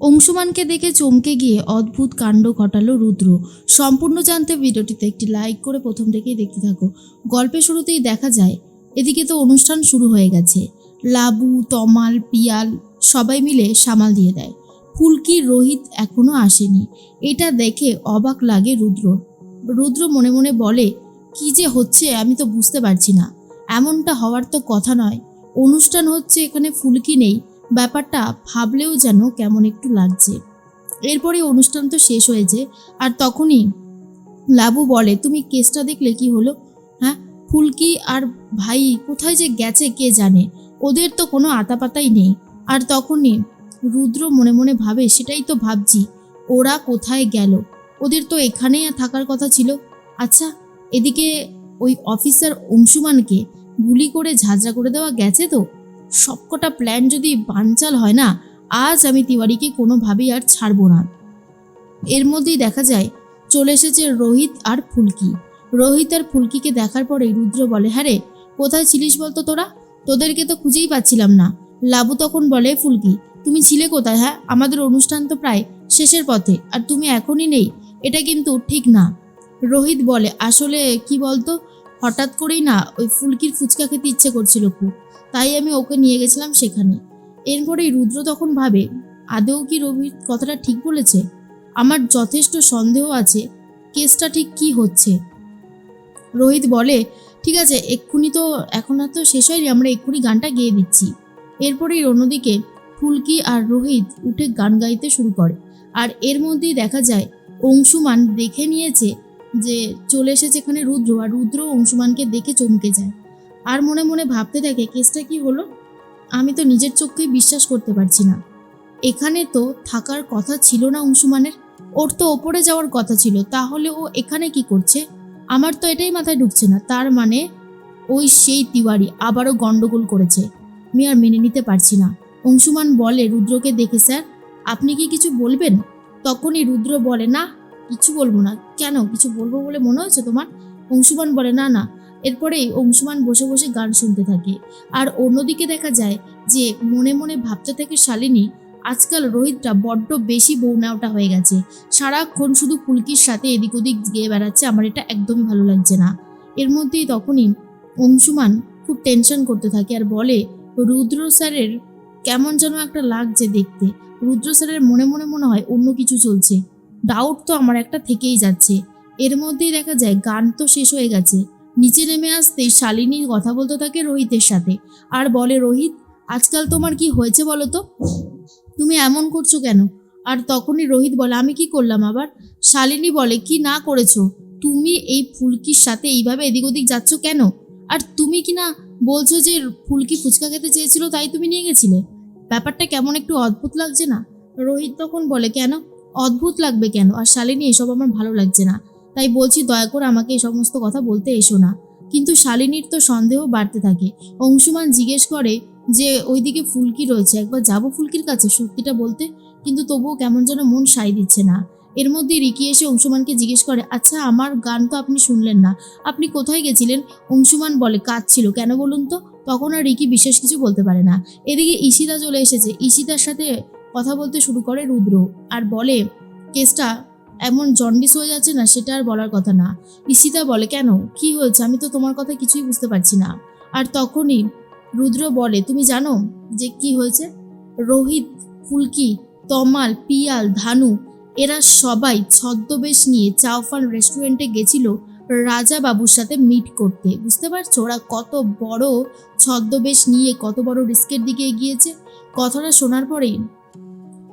অংশুমানকে দেখে চমকে গিয়ে অদ্ভুত কাণ্ড ঘটালো রুদ্র। সম্পূর্ণ জানতে ভিডিওটিতে একটি লাইক করে প্রথম থেকেই দেখতে থাকো। গল্পের শুরুতেই দেখা যায়, এদিকে তো অনুষ্ঠান শুরু হয়ে গেছে। লাবু, তমাল, পিয়াল সবাই মিলে সামাল দিয়ে দেয়। ফুলকি, রোহিত এখনও আসেনি। এটা দেখে অবাক লাগে রুদ্র। রুদ্র মনে মনে বলে, কি যে হচ্ছে আমি তো বুঝতে পারছি না। এমনটা হওয়ার তো কথা নয়। অনুষ্ঠান হচ্ছে, এখানে ফুলকি নেই। ব্যাপারটা ভাবলেও যেন কেমন একটু লাগছে। এরপরে অনুষ্ঠান তো শেষ হয়েছে আর তখনই লাবু বলে, তুমি কেসটা দেখলে কি হলো? হ্যাঁ ফুলকি আর ভাই কোথায় যে গেছে কে জানে? ওদের তো কোনো আতাপাতাই নেই। আর তখনই রুদ্র মনে মনে ভাবে, সেটাই তো ভাবছি, ওরা কোথায় গেল? ওদের তো এখানেই থাকার কথা ছিল। আচ্ছা এদিকে ওই অফিসার অংশুমানকে গুলি করে ঝাঁঝরা করে দেওয়া গেছে তো? সবকটা প্ল্যান যদি বানচাল হয় না, আজ আমি তিওয়ারিকে কোনোভাবেই আর ছাড়বো না। এর মধ্যেই দেখা যায়, চলে এসেছে রোহিত আর ফুলকি। রোহিত আর ফুলকিকে দেখার পরে রুদ্র বলে হ্যাঁ রে, কোথায় ছিলিস বলতো তোরা? তোদেরকে তো খুঁজেই পাচ্ছিলাম না। লাবু তখন বলে, ফুলকি, তুমি ছিলে কোথায় হ্যাঁ? আমাদের অনুষ্ঠান তো প্রায় শেষের পথে, আর তুমি এখনই নেই, এটা কিন্তু ঠিক না। রোহিত বলে, আসলে কি বলতো? হঠাৎ করেই না, ওই ফুলকির ফুচকা খেতে ইচ্ছে করছিল খুব। তাই আমি ওকে নিয়ে গেছিলাম সেখানে। এরপরেই রুদ্র তখন ভাবে, আদৌ কি রোহিত কথাটা ঠিক বলেছে? আমার যথেষ্ট সন্দেহ আছে, কেসটা ঠিক কি হচ্ছে? রোহিত বলে, ঠিক আছে, এক্ষুনি তো, এখন আর তো শেষ হয়নি, আমরা এক্ষুনি গানটা গেয়ে দিচ্ছি। এরপরেই অন্যদিকে ফুলকি আর রোহিত উঠে গান গাইতে শুরু করে। আর এর মধ্যেই দেখা যায়, অংশুমান দেখে নিয়েছে যে, চলে এসেছে এখানে রুদ্র, আর রুদ্র অংশুমানকে দেখে চমকে যায়। আর মনে মনে ভাবতে থাকে, কেসটা কি হলো? আমি তো নিজের চোখকেই বিশ্বাস করতে পারছি না। এখানে তো থাকার কথা ছিল না অংশুমানের, ওর তো ওপরে যাওয়ার কথা ছিল, তাহলে ও এখানে কি করছে? আমার তো এটাই মাথায় ঢুকছে না, তার মানে ওই সেই তিওয়ারি আবারও গন্ডগোল করেছে। আমি আর মেনে নিতে পারছি না। অংশুমান বলে, রুদ্রকে দেখে, স্যার, আপনি কি কিছু বলবেন? তখনই রুদ্র বলে, না, কিছু বলব না। কেন? কিছু বলব বলে মনে হয়েছে তোমার? অংশুমান বলে, না না এরপরেই অংশুমান বসে বসে গান শুনতে থাকে। আর অন্যদিকে দেখা যায় যে মনে মনে ভাবতে থাকে শালিনী, আজকাল রোহিতটা বড্ড বেশি বৌনাওটা হয়ে গেছে। সারাক্ষণ শুধু ফুলকির সাথে এদিক ওদিক গিয়ে বেড়াচ্ছে, আমার এটা একদমই ভালো লাগছে না। এর মধ্যেই তখনই অংশুমান খুব টেনশন করতে থাকে আর বলে, রুদ্র স্যারের কেমন যেন একটা লাগছে দেখতে। রুদ্র স্যারের মনে মনে মনে হয় অন্য কিছু চলছে। ডাউট তো আমার একটা থেকেই যাচ্ছে। এর মধ্যেই দেখা যায় গান তো শেষ হয়ে গেছে। নিচে নেমে আসতেই শালিনী কথা বলতে থাকে রোহিতের সাথে। আর বলে, রোহিত, আজকাল তোমার কি হয়েছে বলো তো? তুমি এমন করছ কেন? আর তখনই রোহিত বলে, আমি কি করলাম আবার? শালিনী বলে, কি না করেছ? তুমি এই ফুলকির সাথে এইভাবে এদিক ওদিক যাচ্ছ কেন? আর তুমি কি না বলছো যে ফুলকি ফুচকা খেতে চেয়েছিল তাই তুমি নিয়ে গেছিলে? ব্যাপারটা কেমন একটু অদ্ভুত লাগছে না? রোহিত তখন বলে, কেন? অদ্ভুত লাগবে কেন? আর শালিনী, এসব আমার ভালো লাগছে না। তাই বলছি দয়া করে আমাকে এই সমস্ত কথা বলতে এসো না। কিন্তু শালিনীর তো সন্দেহ বাড়তে থাকে। অংশুমান জিজ্ঞেস করে যে, ওইদিকে ফুলকি রয়েছে, একবার যাব ফুলকির কাছে সত্যিটা বলতে? কিন্তু তবুও কেমন যেন মন সাই দিচ্ছে না। এর মধ্যে রিকি এসে অংশুমানকে জিজ্ঞেস করে আচ্ছা আমার গান তো আপনি শুনলেন না, আপনি কোথায় গেছিলেন? অংশুমান বলে কাজ ছিল কেন বলুন তো? তখন আর রিকি বিশেষ কিছু বলতে পারে না। এদিকে ঈশিতা চলে এসেছে। ঈশিতার সাথে কথা বলতে শুরু করে রুদ্র। আর বলে, কেসটা এমন জন্ডিস হয়ে যাচ্ছে না, সেটা আর বলার কথা না। ঈশিতা বলে, কেন? কি হয়েছে? আমি তো তোমার কথা কিছুই বুঝতে পারছি না। আর তখনই রুদ্র বলে, তুমি জানো যে কি হয়েছে? রোহিত, ফুলকি, তমাল, পিয়াল, ধানু, এরা সবাই ছদ্মবেশ নিয়ে চাওফান রেস্টুরেন্টে গেছিল রাজা বাবুর সাথে মিট করতে। বুঝতে পারছ? ওরা কত বড় ছদ্মবেশ নিয়ে কত বড় রিস্কের দিকে এগিয়েছে। কথাটা শোনার পরেই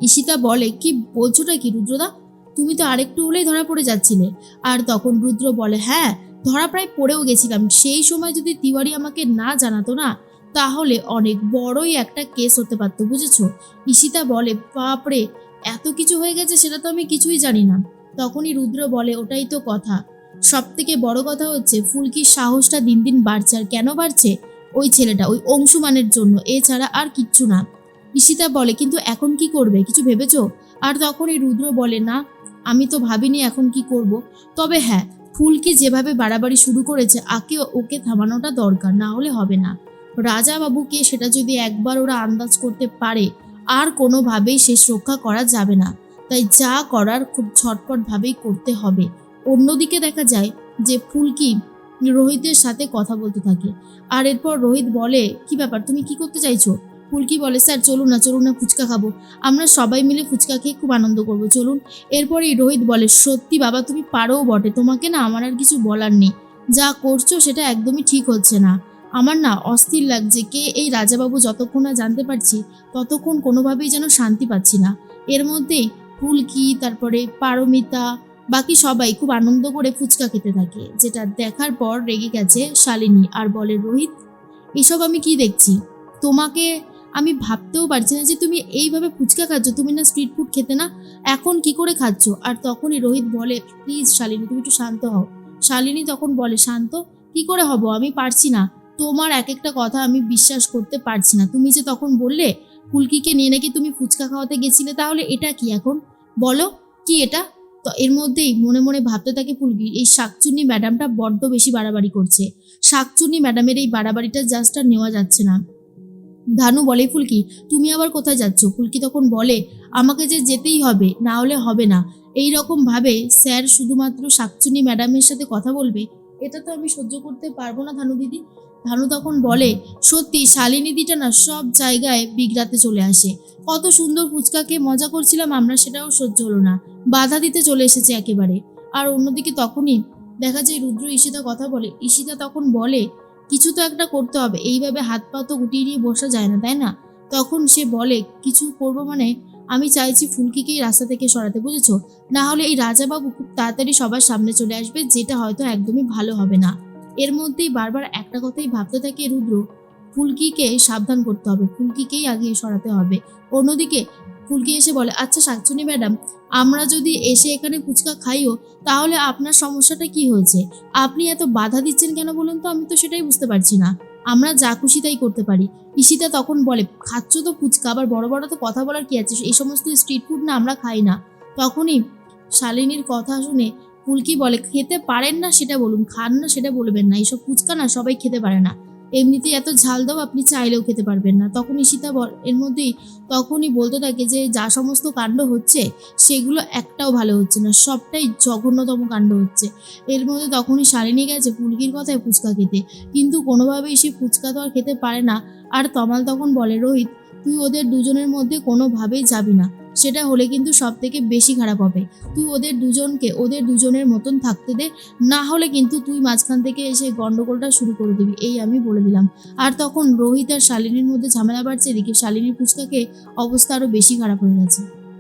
ঈশিতা বলে, কি বলছোটা কি রুদ্রদা? তুমি তো আরেকটু হলেই ধরা পড়ে যাচ্ছিলে। আর তখন রুদ্র বলে হ্যাঁ ধরা প্রায় পড়েও গেছিলাম। সেই সময় যদি তিওয়ারি আমাকে না জানাতো না, তাহলে অনেক বড়ই একটা কেস হতে পারতো, বুঝেছ? ঈশিতা বলে, বাপরে, এত কিছু হয়ে গেছে সেটা তো আমি কিছুই জানি না। তখনই রুদ্র বলে, ওটাই তো কথা। সব থেকে বড় কথা হচ্ছে, ফুলকির সাহসটা দিন দিন বাড়ছে। আর কেন বাড়ছে? ওই ছেলেটা, ওই অংশুমানের জন্য। এছাড়া আর কিচ্ছু না। ঈশিতা বলে, কিন্তু এখন কি করবে? কিছু ভেবেছো? আর তখনই রুদ্র বলে, না, আমি তো ভাবিনি এখন কি করব। তবে হ্যাঁ ফুলকি যেভাবে বাড়াবাড়ি শুরু করেছে আকে ওকে থামানোটা দরকার, না হলে হবে না। রাজা বাবুকে সেটা যদি একবার ওরা আন্দাজ করতে পারে, আর কোনোভাবেই শেষ রক্ষা করা যাবে না। তাই যা করার খুব ঝটপটভাবেই করতে হবে। অন্যদিকে দেখা যায় যে ফুলকি রোহিতের সাথে কথা বলতে থাকে। আর এরপর রোহিত বলে, কি ব্যাপার? তুমি কি করতে চাইছো? ফুলকি বলে, স্যার, চলুন না চলুন না, ফুচকা খাব। আমরা সবাই মিলে ফুচকা খেয়ে খুব আনন্দ করব, চলুন। এরপরেই রোহিত বলে, সত্যি বাবা, তুমি পারোও বটে, তোমাকে না আমার আর কিছু বলার নেই। যা করছ সেটা একদমই ঠিক হচ্ছে না। আমার না অস্থির লাগছে কে এই রাজাবাবু যতক্ষণ না জানতে পারছি, ততক্ষণ কোনোভাবেই যেন শান্তি পাচ্ছি না। এর মধ্যে ফুলকি তারপরে পারমিতা, বাকি সবাই খুব আনন্দ করে ফুচকা খেতে থাকে, যেটা দেখার পর রেগে গেছে শালিনী আর বলে, রোহিত, এসব আমি কি দেখছি? তোমাকে আমি ভাবতেও পারছি না যে তুমি এইভাবে ফুচকা খাচ্ছ। তুমি না স্ট্রিট ফুড খেতে না, এখন কি করে খাচ্ছ? আর তখনই রোহিত বলে প্লিজ শালিনী, তুমি একটু শান্ত হও। শালিনী তখন বলে, শান্ত? কি করে হব? আমি পারছি না। তোমার এক একটা কথা আমি বিশ্বাস করতে পারছি না। তুমি যে তখন বললে ফুলকিকে নিয়ে নাকি তুমি ফুচকা খাওয়াতে গেছিলে, তাহলে এটা কি এখন? বলো, কি এটা? তো এর মধ্যেই মনে মনে ভাবতে থাকে ফুলকি এই শাকচুন্নি ম্যাডামটা বড্ড বেশি বাড়াবাড়ি করছে। শাকচুন্নি ম্যাডামের এই বাড়াবাড়িটা জাস্ট আর নেওয়া যাচ্ছে না। ধানু বলে, ফুলকি, তুমি আবার কোথায় যাচ্ছ? ফুলকি তখন বলে, আমাকে যে যেতেই হবে, না হলে হবে না। এই রকম ভাবে স্যার শুধুমাত্র শাকচুনি ম্যাডামের সাথে কথা বলবে, এটা তো আমি সহ্য করতে পারব না ধানু দিদি। ধানু তখন বলে, সত্যি, শালিনী দিটা না সব জায়গায় বিগড়াতে চলে আসে। কত সুন্দর ফুচকা খেয়ে মজা করছিলাম, আমরা সেটাও সহ্য হলো না। বাধা দিতে চলে এসেছে একেবারে। আর অন্যদিকে তখনই দেখা যায় রুদ্র ঈশিতা কথা বলে, ঈশিতা তখন বলে কিছু তো একটা করতে হবে। এইভাবে হাত পা তো গুটিয়ে নিয়ে বসা যায় না, তাই না? তখন সে বলে, কিছু করব মানে? আমি চাইছি ফুলকিকেই রাস্তা থেকে সরাতে, বুঝেছ? না হলে এই রাজাবাবু খুব তাড়াতাড়ি সবার সামনে চলে আসবে, যেটা হয়তো একদমই ভালো হবে না। এর মধ্যেই বারবার একটা কথাই ভাবতে থাকে রুদ্র। ফুলকিকে সাবধান করতে হবে, ফুলকিকেই আগে সরাতে হবে। অন্যদিকে ফুলকি এসে বলে আচ্ছা শাকচুনি ম্যাডাম, আমরা যদি এসে এখানে ফুচকা খাইও, তাহলে আপনার সমস্যাটা কি হয়েছে? আপনি এত বাধা দিচ্ছেন কেন বলুন তো? আমি তো সেটাই বুঝতে পারছি না। আমরা যা খুশি তাই করতে পারি। ঈশিতা তখন বলে, খাচ্ছ তো ফুচকা, আবার বড় বড় তো কথা বলার কি আছে? এই সমস্ত স্ট্রিট ফুড না আমরা খাই না। তখনই শালিনীর কথা শুনে ফুলকি বলে, খেতে পারেন না সেটা বলুন, খান না সেটা বলবেন না। এইসব ফুচকা না সবাই খেতে পারে না। এমনিতেই এত ঝাল দাও, আপনি চাইলেও খেতে পারবেন না। তখন ঈশিতা এর মধ্যেই তখনই বলতে থাকে যে, যা সমস্ত কাণ্ড হচ্ছে, সেগুলো একটাও ভালো হচ্ছে না, সবটাই জঘন্যতম কাণ্ড হচ্ছে। এর মধ্যে তখনই শালিনী গেছে পুলকির কথায় ফুচকা খেতে। কিন্তু কোনোভাবেই সে ফুচকা তো আর খেতে পারে না। আর তমাল তখন বলে, রোহিত, তুই ওদের দুজনের মধ্যে কোনোভাবেই যাবি না। সেটা হলে কিন্তু সব থেকে বেশি খারাপ হবে। তুই ওদের দুজনকে, ওদের দুজনের মতন থাকতে দে, না হলে কিন্তু তুই মাঝখান থেকে এসে গন্ডগোলটা শুরু করে দিবি, এই আমি বলে দিলাম। আর তখন রোহিত আর শালিনীর মধ্যে ঝামেলা বাড়ছে এদিকে শালিনীর ফুচকাকে অবস্থা আরও বেশি খারাপ হয়ে গেছে।